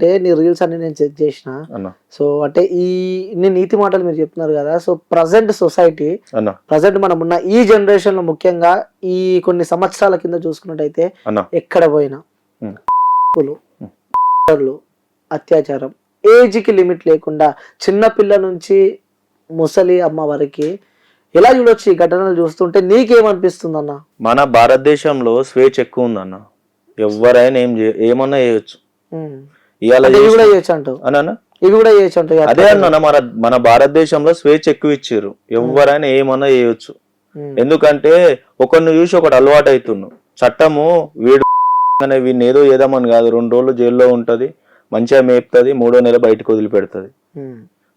అంటే నీ రీల్స్ అన్ని నేను చెక్ చేసిన. సో అంటే ఈ ఇన్ని నీతి మాటలు మీరు చెప్తున్నారు కదా సో ప్రజెంట్ సొసైటీ ప్రజెంట్ మనం ఉన్న ఈ జనరేషన్లో ముఖ్యంగా ఈ కొన్ని సంవత్సరాల కింద చూసుకున్నట్టయితే ఎక్కడ పోయినా అత్యాచారం ఏజ్కి లిమిట్ లేకుండా చిన్న పిల్ల నుంచి ముసలి అమ్మ వరకు ఎలా చూడొచ్చు ఈ ఘటనలు చూస్తుంటే నీకేమనిపిస్తుంది అన్న మన భారతదేశంలో స్వేచ్ఛ ఎక్కువ ఉందన్న. ఎవరైనా ఏం ఏమన్నా చేయొచ్చు. ఇవాళ ఇవి కూడా చేయొచ్చు అన్న ఇవి కూడా చేయొచ్చు అదే అన్న మన మన భారతదేశంలో స్వేచ్ఛ ఎక్కువ ఇచ్చారు. ఎవరైనా ఏమన్నా చేయొచ్చు. ఎందుకంటే ఒకరిని చూసి ఒకటి అలవాటు అవుతున్నావు చట్టము వీడు అనే వీడిని ఏదో ఏదామని కాదు. రెండు రోజులు జైల్లో ఉంటది మంచిగా మేపుతుంది మూడో నెల బయటకు వదిలిపెడుతుంది.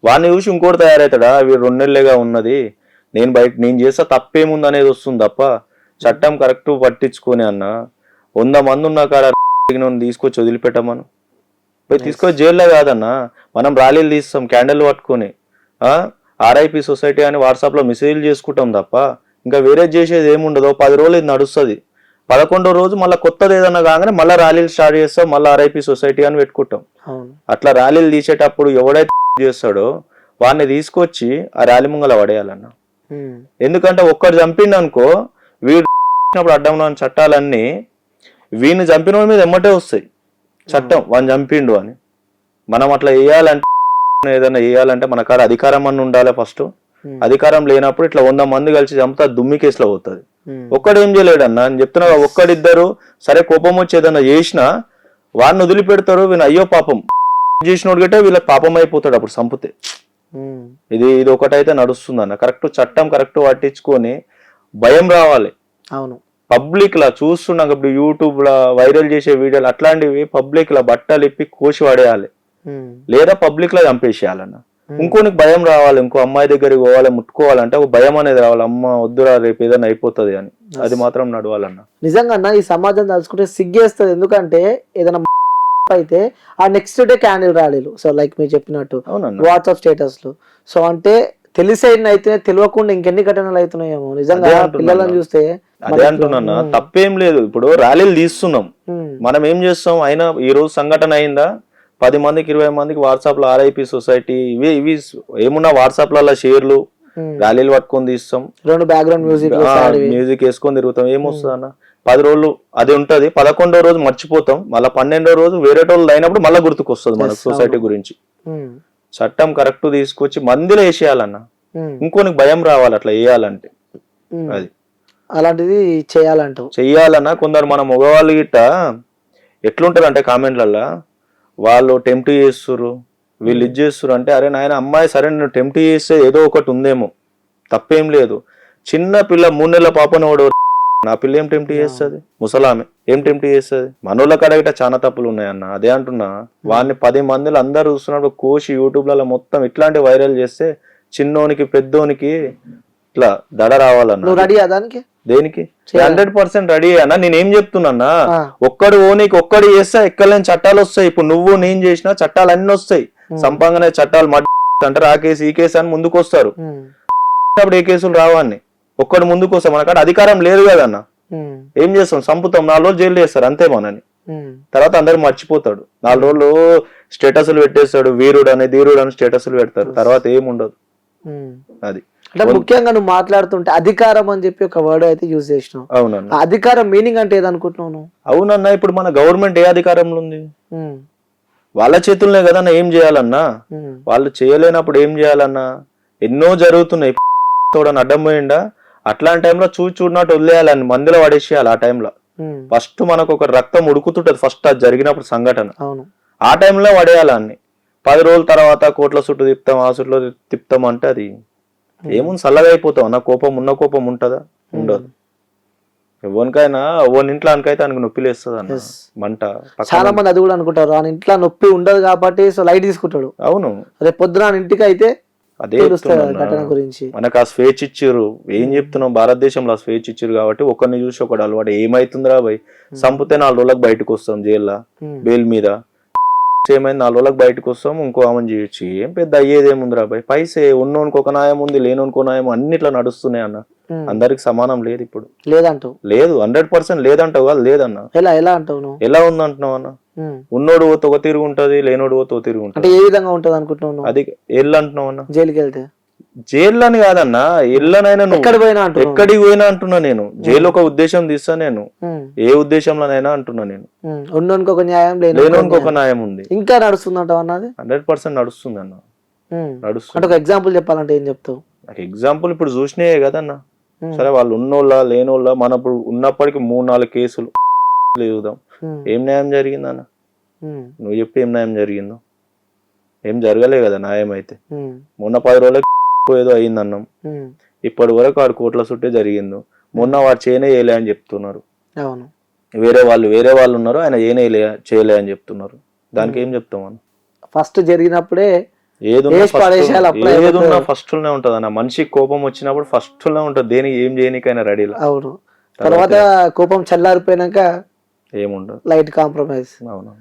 వాడిని చూసి ఇంకోటి తయారవుతాడా వీడు రెండు నెలలేగా ఉన్నది. నేను బయట నేను చేస్తా తప్పేముంది అనేది వస్తుంది తప్ప చట్టం కరెక్ట్ పట్టించుకొని అన్న వంద మంది ఉన్న కాడ తీసుకొచ్చి వదిలిపెట్టమను. పోయి తీసుకొచ్చి జైల్లో కాదన్న. మనం ర్యాలీలు తీస్తాం క్యాండిల్ పట్టుకొని. ఆర్ఐపి సొసైటీ అని వాట్సాప్లో మెసేజ్లు చేసుకుంటాం తప్ప ఇంకా వేరే చేసేది ఏముండదు. పది రోజులు ఇది నడుస్తుంది. పదకొండో రోజు మళ్ళీ కొత్తది ఏదన్నా కాగానే మళ్ళీ ర్యాలీలు స్టార్ట్ చేస్తాం మళ్ళీ ఆర్ఐపి సొసైటీ అని పెట్టుకుంటాం. అట్లా ర్యాలీలు తీసేటప్పుడు ఎవడైతే చేస్తాడో వాడిని తీసుకొచ్చి ఆ ర్యాలీ ముంగల పడేయాలన్న. ఎందుకంటే ఒక్కడు చంపిండు అనుకో వీడు అడ్డం చట్టాలన్నీ వీడిని చంపిన వాడి మీద ఎమ్మటే వస్తాయి. చట్టం వాడిని చంపిండు అని. మనం అట్లా వేయాలంటే ఏదైనా వేయాలంటే మన కాడ అధికారం అని ఉండాలి ఫస్ట్. అధికారం లేనప్పుడు ఇట్లా వంద మంది కలిసి చంపుతా దుమ్మి కేసులో పోతుంది. ఒక్కడు ఏం చేయలేడన్న? అని చెప్తున్నా ఒక్కడిద్దరు సరే కోపం వచ్చి ఏదైనా చేసినా వాడిని వదిలిపెడతారు వీళ్ళు అయ్యో పాపం. చేసినోడు గట్టే వీళ్ళకి పాపం అయిపోతాడు అప్పుడు చంపితే. ఇది ఇది ఒకటైతే నడుస్తుంది అన్న కరెక్ట్ చట్టం కరెక్ట్ పట్టించుకొని భయం రావాలి. అవును. పబ్లిక్ లా చూస్తున్నాం ఇప్పుడు యూట్యూబ్ లా వైరల్ చేసే వీడియోలు అట్లాంటివి పబ్లిక్ లా బట్టలు ఇప్పి కోసి పడేయాలి. లేదా పబ్లిక్ లా చంపేసేయాలన్న. ఇంకోనికి భయం రావాలి ఇంకో అమ్మాయి దగ్గరికి పోవాలి ముట్టుకోవాలంటే ఒక భయం అనేది రావాలి. అమ్మ వద్దురా రేపు ఏదైనా అయిపోతుంది అని. అది మాత్రం నడవాలన్న. నిజంగా అన్న ఈ సమాజం తలుచుకుంటే సిగ్గేస్తుంది. ఎందుకంటే ఏదైనా అయితే ఆ నెక్స్ట్ డే క్యాండిల్ ర్యాలీలు. సో లైక్ మీరు చెప్పినట్టు వాట్సాప్ స్టేటస్లు సో అంటే తెలిసైన అయితే తెలియకుండా ఇంకెన్ని ఘటనలు అవుతున్నాయేమో. నిజంగా పిల్లలను. చూస్తే అదే అంటున్నా తప్పేం లేదు. ఇప్పుడు ర్యాలీలు తీస్తున్నాం. మనం ఏం చేస్తాం? అయినా ఈ రోజు సంఘటన అయిందా? పది మందికి ఇరవై మందికి వాట్సాప్లో ఆర్ఐపి సొసైటీ ఇవి ఇవి ఏమున్నా వాట్సాప్లలో షేర్లు ర్యాలీలు పట్టుకొని తీస్తాం. రెండు బ్యాక్గ్రౌండ్ మ్యూజిక్ మ్యూజిక్ వేసుకొని తిరుగుతాం. ఏమొస్తుంది అన్న పది రోజులు అది ఉంటది. పదకొండో రోజు మర్చిపోతాం. మళ్ళీ పన్నెండో రోజు వేరే వాళ్ళు అయినప్పుడు మళ్ళీ గుర్తుకొస్తుంది మన సొసైటీ. గురించి. చట్టం కరెక్ట్ తీసుకొచ్చి మందిలో వేసేయాలన్న. ఇంకోనికి భయం రావాలి అట్లా వేయాలంటే. అది. అలాంటిది చేయాలంటావు. చెయ్యాలన్నా కొందరు మన మగవాళ్ళు గిట్ట ఎట్లుంటారు అంటే కామెంట్లల్లో? వాళ్ళు టెంప్ట్ చేస్తుర్రు వీళ్ళు ఇది చేస్తుర్రు అంటే అరే నాయన అమ్మాయి సరే నేను టెంప్ట్ చేస్తే ఏదో ఒకటి ఉందేమో. తప్పేం లేదు. చిన్న పిల్ల మూడు నెలల పాపను వాడు నా పిల్ల ఏం టెంప్ట్ చేస్తుంది? ముసలామె ఏం టెంప్ట్ చేస్తుంది? మనోళ్ళ కాడ గిట్ట చాలా తప్పులు ఉన్నాయన్న. అదే అంటున్నా. వాడిని పది మందిలో అందరు చూస్తున్నప్పుడు కోసి యూట్యూబ్లలో మొత్తం ఇట్లాంటి వైరల్ చేస్తే చిన్నోనికి పెద్దోనికి ఇట్లా దడ రావాలన్న. రెడీ దానికి? దేనికి. హండ్రెడ్ పర్సెంట్ రెడీ అన్న. నేనేం చెప్తున్నా. ఒక్కడు ఓనికి ఒక్కడు చేస్తే ఎక్కలేని చట్టాలు వస్తాయి. ఇప్పుడు నువ్వు నేను చేసిన చట్టాలు అన్ని వస్తాయి సంపంగనే చట్టాలు మడ్ అంటారు ఆ కేసు ఈ కేసు అని ముందుకు వస్తారు అప్పుడు ఏ కేసులు రావని ఒక్కడు ముందుకు వస్తాం మనకాడ అధికారం లేదు కదన్న. ఏం చేస్తాం? చంపుతాం నాలుగు రోజులు జైలు చేస్తారు అంతే మనని. తర్వాత అందరు మర్చిపోతాడు. నాలుగు రోజులు స్టేటస్లు పెట్టేస్తాడు వీరుడు అని ధీరుడు అని స్టేటస్లు పెడతారు. తర్వాత ఏముండదు. అది. అంటే ముఖ్యంగా నువ్వు మాట్లాడుతుంటే అధికారం అని చెప్పి ఒక వర్డ్ అయితే యూజ్ చేసినావు. అవునన్న. అధికారం మీనింగ్ అంటే ఏదనుకుంటున్నావు అవునన్నా ఇప్పుడు మన గవర్నమెంట్ ఏ అధికారంలో ఉంది? వాళ్ళ చేతుల్నే కదన్నా ఏం చేయాలన్నా? వాళ్ళు చేయలేనప్పుడు ఏం చేయాలన్నా? ఎన్నో జరుగుతున్నాయి. అడ్డం పోయిండా? అట్లాంటి టైంలో చూసి చూడనట్టు వదిలేయాలని మందిలో పడేసేయాలి ఆ టైంలో ఫస్ట్ మనకు ఒక రక్తం ఉడుకుతుంటది ఫస్ట్ అది జరిగినప్పుడు సంఘటన. అవును. ఆ టైంలో పడేయాలి అన్ని. పది రోజుల తర్వాత కోట్ల చుట్టూ తిప్పుతాం ఆ చుట్టూ తిప్పుతాం అంటే అది ఏముంది చల్లగా అయిపోతాం. అన్న కోపం ఉన్న కోపం ఉంటుందా? ఉండదు. ఎవరికైనా ఎవరి ఇంట్లో అనికైతే ఆయనకు నొప్పి లేస్తుంది అన్న. మంట చాలా మంది అది కూడా అనుకుంటారు. ఆయన ఇంట్లో నొప్పి ఉండదు కాబట్టి సో లైట్ తీసుకుంటాడు. అవును. అదే పొద్దున ఇంటికి అయితే అదే. ఘటన గురించి. మనకు ఆ స్వేచ్ఛ ఇచ్చారు. ఏం చెప్తున్నాం భారతదేశంలో ఆ స్వేచ్ఛ ఇచ్చారు కాబట్టి ఒకరిని చూసి ఒకటి అలవాటు ఏమైతుందిరా భయ్? చంపితే నాలుగు రోజులకు బయటకు వస్తాం జైల్లో బెయిల్ మీద. ఏమైంది? నాలుగు రోజులకు బయటకు వస్తాం ఇంకో ఆమెను చేయొచ్చు. ఏం పెద్ద అయ్యేది ఏముందిరా భయ్? పైసే ఉన్నోనికి ఒక న్యాయం ఉంది లేనోనికి న్యాయం అన్నిట్లో నడుస్తున్నాయి అన్న. అందరికి సమానం లేదు ఇప్పుడు. లేదంటావు. లేదు హండ్రెడ్ పర్సెంట్ లేదంటావు కాదు లేదన్న. ఎలా ఎలా అంటావు ఎలా ఉందంటున్నావు అన్న. ఉన్నోడు పోతే ఒక తిరుగు ఉంటది లేనోడు పోతే ఒక తిరుగు అంటే ఉంటది ఏ విధంగా ఉంటది అనుకుంటున్నావు? అది ఎల్లు అంటున్నావు అన్న. జైలుకి వెళ్తే జైల్లో అని కాదన్నా ఎల్లనైనా ఎక్కడ పోయినా ఎక్కడికి పోయినా అంటున్నా నేను. జైలు ఒక ఉద్దేశం తీస్తా నేను. ఏ ఉద్దేశంలోనైనా అంటున్నా నేను. ఉన్నోనికి ఒక న్యాయం లేని లేనోనికి ఒక న్యాయం ఉంది. ఇంకా నడుస్తుందంటావు అన్నది హండ్రెడ్ పర్సెంట్ నడుస్తుంది అన్న. నడుస్తుంది. అంటే ఒక ఎగ్జాంపుల్ చెప్పాలంటే ఏం చెప్తావు? నాకు ఎగ్జాంపుల్ ఇప్పుడు చూసినాయే కదన్న. సరే వాళ్ళు ఉన్నోళ్ళ లేనోళ్ళ మన ఇప్పుడు ఉన్నప్పటికీ మూడు నాలుగు కేసులు. ఉమ్, ఏం న్యాయం జరిగిందన్న ఉమ్, నువ్వు చెప్పి ఏం న్యాయం జరిగిందో? ఏం జరగలే కదా న్యాయం అయితే ఉమ్, మొన్న పది రోజులకి ఏదో అయిందన్నాం. ఉమ్. ఇప్పటి వరకు ఆడు కోట్ల చుట్టే జరిగిందో. మొన్న వాడు చేయనే చేయలే అని చెప్తున్నారు. అవును. వేరే వాళ్ళు వేరే వాళ్ళు ఉన్నారు ఆయన ఏనే చేయలే అని చెప్తున్నారు. దానికి ఏం చెప్తాం మనం ఫస్ట్ జరిగినప్పుడే ఏదున్నా ఫస్ట్లోనే ఉంటది అన్న మనిషికి కోపం వచ్చినప్పుడు ఫస్ట్లోనే ఉంటది. దేనికి ఏం చేయనికైనా రెడీలా అవును. తర్వాత కోపం చల్లారిపోయినాక ఏముండదు. లైట్ కాంప్రమైజ్ అవును